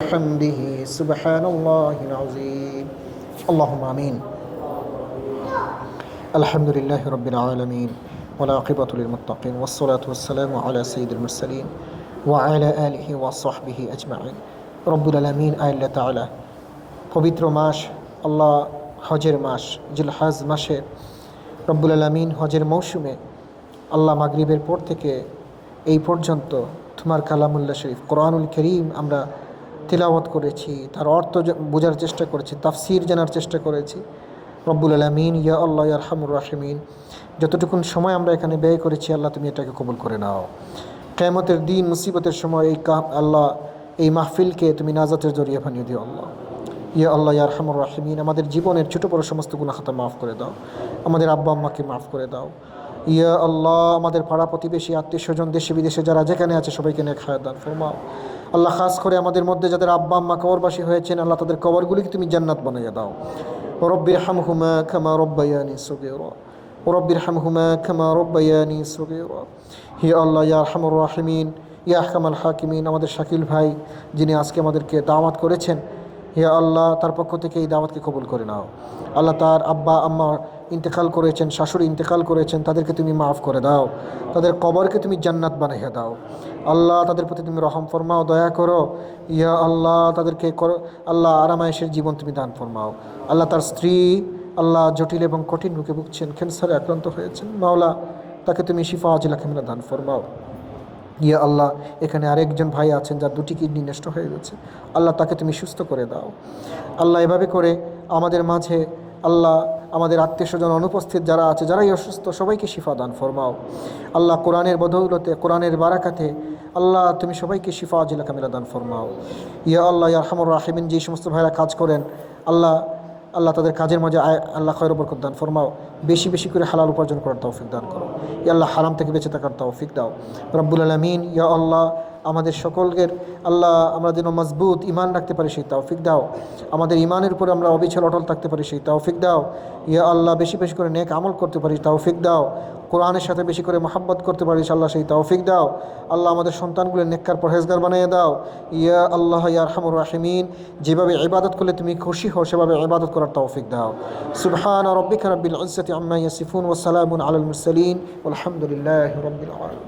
وبحمده سبحان الله العظيم اللهم آمين الحمد لله رب العالمين والعاقبة للمتقين والصلاة والسلام على سيد المرسلين وعلى آله وصحبه أجمعين رب العالمين আল্লাহ তাআলা পবিত্র মাস আল্লাহ হজের মাস জিলহাজ মাসে রব্বুল আলমিন হজের মৌসুমে আল্লাহ মাগরিবের পর থেকে এই পর্যন্ত তোমার কালামুল্লাহ শরীফ কোরআনুল করিম আমরা তিলাওয়াত করেছি, তার অর্থ বোঝার চেষ্টা করেছি, তাফসির জানার চেষ্টা করেছি। রব্বুল আলমিন, ইয়া আল্লাহ আরহামুর রাহিমিন, যতটুকুন সময় আমরা এখানে ব্যয় করেছি, আল্লাহ তুমি এটাকে কবুল করে নাও। কেমতের দিন, মুসিবতের সময় এই আল্লাহ, এই মাহফিলকে তুমি নাজাতের জড়িয়ে বানিয়ে দিও আল্লাহ। ইয়া আল্লাহ ইয়া রহমুর রাহিমিন, আমাদের জীবনের ছোটো বড় সমস্ত গুণাখাতা মাফ করে দাও। আমাদের আব্বা আম্মাকে মাফ করে দাও। ইয়া আল্লাহ, আমাদের পাড়া প্রতিবেশী, আত্মীয় স্বজন, দেশে বিদেশে যারা যেখানে আছে, সবাইকে নিয়ে খায় দান ফরমাও। আল্লাহ খাস করে আমাদের মধ্যে যাদের আব্বা আম্মা কবরবাসী হয়েছেন, আল্লাহ তাদের কবরগুলিকে তুমি জান্নাত বানিয়ে দাও। রব্বির হামহুমা খামা রব্বায়ানি সগীরা। রব্বির হামহুমা খামা রব্বায়ানি সগীরা। হি আল্লাহ, ইয়া রহমুর রাহিমিন, ইয়া হাকামাল হাকিমিন, আমাদের শাকিল ভাই যিনি আজকে আমাদেরকে দাওয়াত করেছেন, হে আল্লাহ, তার পক্ষ থেকে এই দাওয়াতকে কবুল করে নাও। আল্লাহ তার আব্বা আম্মা ইন্তেকাল করেছেন, শাশুড়ি ইন্তেকাল করেছেন, তাদেরকে তুমি মাফ করে দাও। তাদের কবরকে তুমি জান্নাত বানিয়ে দাও। আল্লাহ তাদের প্রতি তুমি রহম ফরমাও, দয়া করো। ইয়া আল্লাহ তাদেরকে করো, আল্লাহ আরামায়েশের জীবন তুমি দান ফরমাও। আল্লাহ তার স্ত্রী, আল্লাহ জটিল এবং কঠিন রোগে ভুগছেন, ক্যান্সারে আক্রান্ত হয়েছেন, মাওলা, তাকে তুমি শিফা আজিলা খেমলা দান ফরমাও। ইয়া আল্লাহ, এখানে আরেকজন ভাই আছেন যার দুটি কিডনি নষ্ট হয়ে গেছে। আল্লাহ তাকে তুমি সুস্থ করে দাও। আল্লাহ এভাবে করে আমাদের মাঝে আল্লাহ আমাদের আত্মীয় স্বজন অনুপস্থিত যারা আছে, যারাই অসুস্থ, সবাইকে শিফা দান ফরমাও। আল্লাহ কোরআনের বদৌলতে, কোরআনের বারাকাতে আল্লাহ তুমি সবাইকে শিফা আজিলা কামিলা দান ফরমাও। ইয়া আল্লাহ, ইয়া রহমুর রাহিমিন, যে সমস্ত ভাইরা কাজ করেন, আল্লাহ আল্লাহ তাদের কাজের মাঝে আয়, আল্লাহ খয়ের বরকত দান ফরমাও। বেশি বেশি করে হালাল উপার্জন করার তৌফিক দান করো। ইয়া আল্লাহ হারাম থেকে বেঁচে থাকার তৌফিক দাও। রব্বুল আলমিন, ইয়া আল্লাহ আমাদের সকলকে আল্লাহ আমরা যেন মজবুত ইমান রাখতে পারি, সেই তৌফিক দাও। আমাদের ইমানের উপরে আমরা অবিচল, অটল থাকতে পারি, সেই তৌফিক দাও। ইয়া আল্লাহ, বেশি বেশি করে নেক আমল করতে পারি তৌফিক দাও। কোরআনের সাথে বেশি করে মহাব্বত করতে পারি আল্লাহ সেই তৌফিক দাও। আল্লাহ আমাদের সন্তানগুলো নেককার পরহেজগার বানিয়ে দাও। ইয়া আল্লাহ, ইয়া রহমুর রাহিমিন, যেভাবে ইবাদত করলে তুমি খুশি হও, সেভাবে ইবাদত করার তৌফিক দাও। সুবহান রব্বিকা রব্বিল ইজ্জাতি আম্মা ইয়াসিফুন ওয়া সালামুন আলাল মুরসালিন আলহামদুলিল্লাহি রাব্বিল আলামিন।